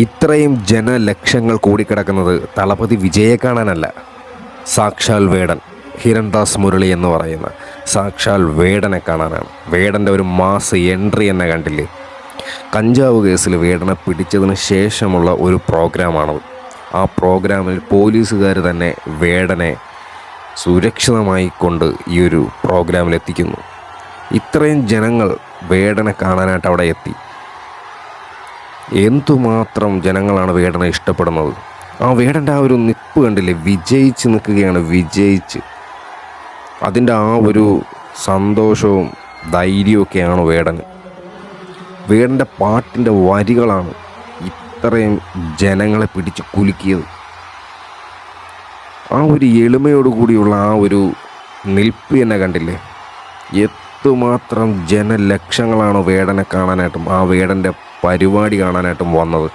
ഇത്രയും ജനലക്ഷങ്ങൾ കൂടിക്കിടക്കുന്നത് തളപതി വിജയെ കാണാനല്ല. സാക്ഷാൽ വേടൻ ഹിരൺദാസ് മുരളി എന്ന് പറയുന്ന സാക്ഷാൽ വേടനെ കാണാനാണ്. വേടന്റെ ഒരു മാസ് എൻട്രി എന്നെ കണ്ടില്ലേ? കഞ്ചാവ് കേസിൽ വേടനെ പിടിച്ചതിന് ശേഷമുള്ള ഒരു പ്രോഗ്രാമാണത് ആ പ്രോഗ്രാമിൽ പോലീസുകാർ തന്നെ വേടനെ സുരക്ഷിതമായി കൊണ്ട് ഈ ഒരു പ്രോഗ്രാമിൽ എത്തിക്കുന്നു ഇത്രയും ജനങ്ങൾ വേടനെ കാണാനായിട്ട് അവിടെ എത്തി. എന്തുമാത്രം ജനങ്ങളാണ് വേടനെ ഇഷ്ടപ്പെടുന്നത്? ആ വേടന്റെ ആ ഒരു നിപ്പ് കണ്ടില്ലേ? വിജയിച്ച് നിൽക്കുകയാണ് വിജയിച്ച്. അതിന്റെ ആ ഒരു സന്തോഷവും ധൈര്യമൊക്കെയാണ് വേടന്. വേടന്റെ പാട്ടിന്റെ വരികളാണ് ഇത്രയും ജനങ്ങളെ പിടിച്ച് കുലുക്കിയത്. ആ ഒരു എളിമയോടുകൂടിയുള്ള ആ ഒരു നിൽപ്പ് തന്നെ കണ്ടില്ലേ? എത്തുമാത്രം ജനലക്ഷങ്ങളാണ് വേടനെ കാണാനായിട്ടും ആ വേടന്റെ പരിപാടി കാണാനായിട്ടും വന്നത്.